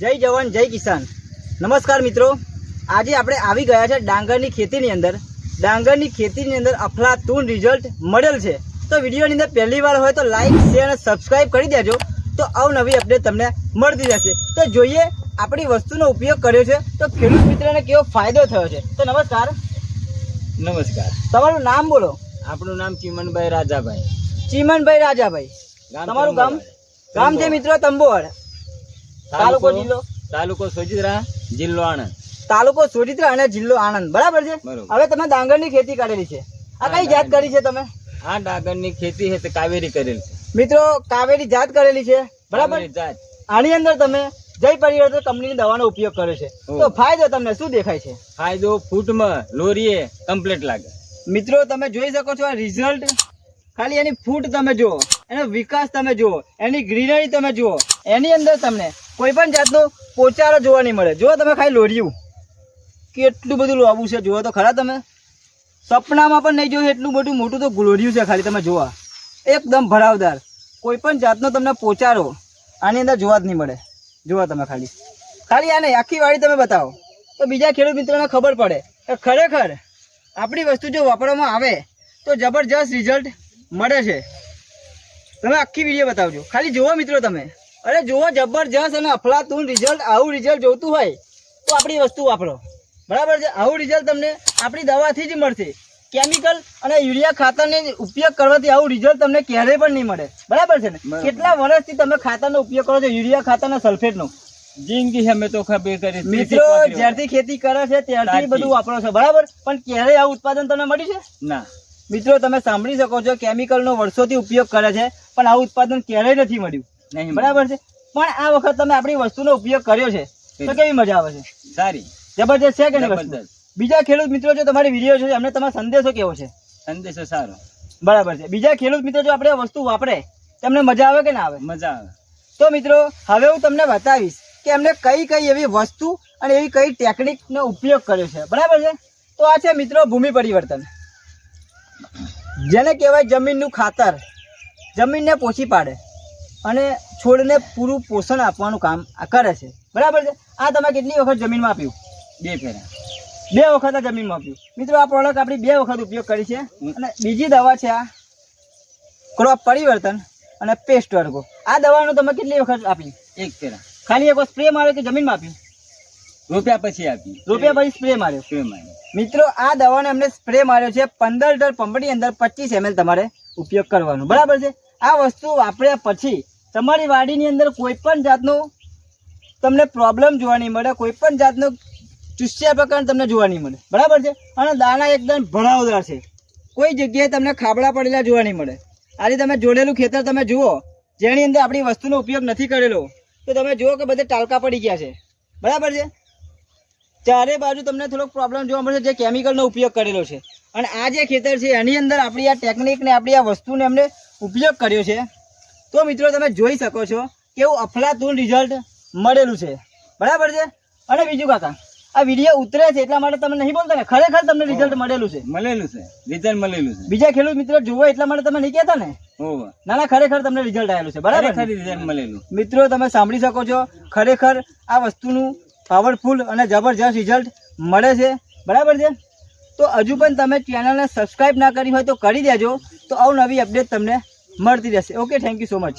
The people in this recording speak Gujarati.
જય જવાન જય કિસાન. નમસ્કાર મિત્રો. આજે આપણે આવી ગયા છે ડાંગરની ખેતીની અંદર. ડાંગરની ખેતીની અંદર અફલાતૂન રિઝલ્ટ મળેલ છે. તો વિડીયોની અંદર પહેલી વાર હોય તો લાઈક શેર અને સબસ્ક્રાઈબ કરી દેજો. તો અવનવી અપડેટ તમને મળતી જશે તો જોઈએ આપણી વસ્તુનો ઉપયોગ કર્યો છે. તો ખેડૂત મિત્રને કેવો ફાયદો થયો છે. તો નમસ્કાર. નમસ્કાર. તમારું નામ બોલો. આપણું નામ ચીમનભાઈ રાજાભાઈ. ચીમનભાઈ રાજાભાઈ. તમારું ગામ. ગામ છે મિત્રો તંબોવાડ. તાલુકો જિલ્લો? તાલુકો સોજિત્રા જિલ્લો આણંદ. તાલુકો સોજિત્રા અને જિલ્લો આણંદ. બરાબર છે? હવે તમે ડાંગરની ખેતી કરેલી છે. આ કઈ જાત કરી છે તમે? આ ડાંગરની ખેતી છે તે કાવેરી કરેલી છે. મિત્રો કાવેરી જાત કરેલી છે. બરાબર? જાત. આની અંદર તમે જય પરિવર્તન કંપનીની દવાનો ઉપયોગ કર્યો છે. તો ફાયદો તમને શું દેખાય છે? ફાયદો ફૂટમાં લોરીએ કમ્પ્લીટ લાગે. મિત્રો તમે જોઈ શકો છો આ રિઝલ્ટ. ખાલી એની ફૂટ તમે જુઓ એનો વિકાસ તમે જુઓ એની ગ્રીનરી તમે જુઓ એની અંદર તમને કોઈ પણ જાતનો પોચારો જોવા નહીં મળે. જુઓ તમે ખાલી લોરિયું. કેટલું બધું લોબું છે. જુઓ તો ખરા તમે. સપનામાં પણ નહીં જોયું, એટલું બધું મોટું તો ગ્લોરિયું છે ખાલી. તમે જોવા એકદમ ભરાવદાર. કોઈ પણ જાતનો તમને પોચારો આની અંદર જોવા જ નહીં મળે. જોવા તમે ખાલી. ખાલી આને આખી વાડી તમે બતાવો. તો બીજા ખેડૂત મિત્રોને ખબર પડે કે ખરેખર આપણી વસ્તુ જો વાપરવામાં આવે તો જબરજસ્ત રિઝલ્ટ મળે છે. તમે આખી વીડિયો બતાવજો. ખાલી જુઓ મિત્રો તમે. અરે જુઓ જબરજસ્ત અને અફલાતું રિઝલ્ટ આવું રિઝલ્ટ જોતું હોય તો આપણી વસ્તુ વાપરો. બરાબર છે? આવું રિઝલ્ટ તમને આપણી દવાથી જ મળશે. કેમિકલ અને યુરિયા ખાતરને ઉપયોગ કરવાથી આવું રિઝલ્ટ તમને ક્યારેય પણ નહીં મળે. બરાબર છે ને? કેટલા વર્ષથી તમે ખાતરનો ઉપયોગ કરો છો? યુરિયા ખાતરના સલ્ફેટનો જિંદગી અમે તો ખબર કરી મિત્રો જ્યારથી ખેતી કરે છે ત્યારથી. બધું વાપરો છો. બરાબર? પણ ક્યારેય આવું ઉત્પાદન તમને મળ્યું છે? ના. મિત્રો તમે સાંભળી શકો છો કેમિકલનો વર્ષોથી ઉપયોગ કરે છે પણ આ ઉત્પાદન ક્યારેય નથી મળ્યું. નહીં બરાબર છે? પણ આ વખત તમે આપણી વસ્તુનો ઉપયોગ કર્યો છે તો કેવી મજા આવે છે? સારી. જબરજસ્ત છે કે નહીં બીજા ખેડૂત મિત્રો જો તમારી વીડિયો છે એમને તમારો સંદેશો કેવો છે? સંદેશો સારો. બરાબર છે. બીજા ખેડૂત મિત્રો જો આપણે વસ્તુ વાપરે તેમને મજા આવે કે ના આવે? મજા આવે. તો મિત્રો હવે હું તમને બતાવીશ કે એમને કઈ કઈ એવી વસ્તુ અને એવી કઈ ટેકનિકનો ઉપયોગ કર્યો છે. બરાબર છે? તો આ છે મિત્રો ભૂમિ પરિવર્તન. જેને કહેવાય જમીનનું ખાતર. જમીનને પોષી પાડે. અને છોડને પૂરું પોષણ આપવાનું કામ આ કરે છે. બરાબર છે? આ તમે કેટલી વખત જમીનમાં આપ્યું? બે ફેરા. બે વખત આ જમીનમાં આપ્યું. મિત્રો આ પ્રોડક્ટ આપણી બે વખત ઉપયોગ કરી છે. અને બીજી દવા છે આ ક્રોપ પરિવર્તન અને પેસ્ટ વર્ગો. આ દવાનું તમે કેટલી વખત આપી એક ફેરા. ખાલી એક સ્પ્રે માર્યો કે જમીનમાં આપ્યું? રૂપિયા પછી આપી. રૂપિયા પછી સ્પ્રે માર્યો? સ્પ્રે માર્યો. મિત્રો આ દવાને અમને સ્પ્રે માર્યો છે પંદર લીટર પંપની અંદર પચીસ એમએલ તમારે ઉપયોગ કરવાનો. બરાબર છે? આ વસ્તુ વાપર્યા પછી તમારી વાડીની અંદર કોઈ પણ જાતનો તમને પ્રોબ્લેમ જોવા નહીં મળે, કોઈ પણ જાતનો ચૂસ્યા પ્રકાર તમને જોવા નહીં મળે. બરાબર છે? અને દાણા એકદમ ભણાવદાર છે. કોઈ જગ્યાએ તમને ખાબડા પડેલા જોવા નહીં મળે. આજે તમે જોડેલું ખેતર તમે જુઓ, જેની અંદર આપણી વસ્તુનો ઉપયોગ નથી કરેલો, તો તમે જુઓ કે બધે ટાલકા પડી ગયા છે. બરાબર છે? ચારે બાજુ તમને થોડોક પ્રોબ્લેમ જોવા મળશે જે કેમિકલનો ઉપયોગ કરેલો છે. અને આ જે ખેતર છે એની અંદર આપણી આ ટેકનિકને આપણી આ વસ્તુને એમને ઉપયોગ કર્યો છે. તો મિત્રો તમે જોઈ શકો છો કેવું અફલાતૂન રિઝલ્ટ મળેલું છે. બરાબર છે? અને બીજું કાકા આ વીડિયો ઉતરે છે એટલા માટે તમે નહીં બોલતા ને ખરેખર તમને રિઝલ્ટ મળેલું છે. મળેલું છે. રિઝલ્ટ મળેલું છે. બીજા ખેડૂત મિત્રો જુઓ એટલા માટે તમે નહીં કહેતા ને. ના ના ખરેખર તમને રિઝલ્ટ આવેલું છે. બરાબર રિઝલ્ટ મળેલું. મિત્રો તમે સાંભળી શકો છો ખરેખર આ વસ્તુનું પાવરફુલ અને જબરજસ્ત રિઝલ્ટ મળે છે. બરાબર છે? તો હજુ પણ તમે ચેનલને સબસ્ક્રાઈબ ના કરી હોય તો કરી દેજો. તો આવું નવી અપડેટ તમને મળતી રહેશે. Okay thank you so much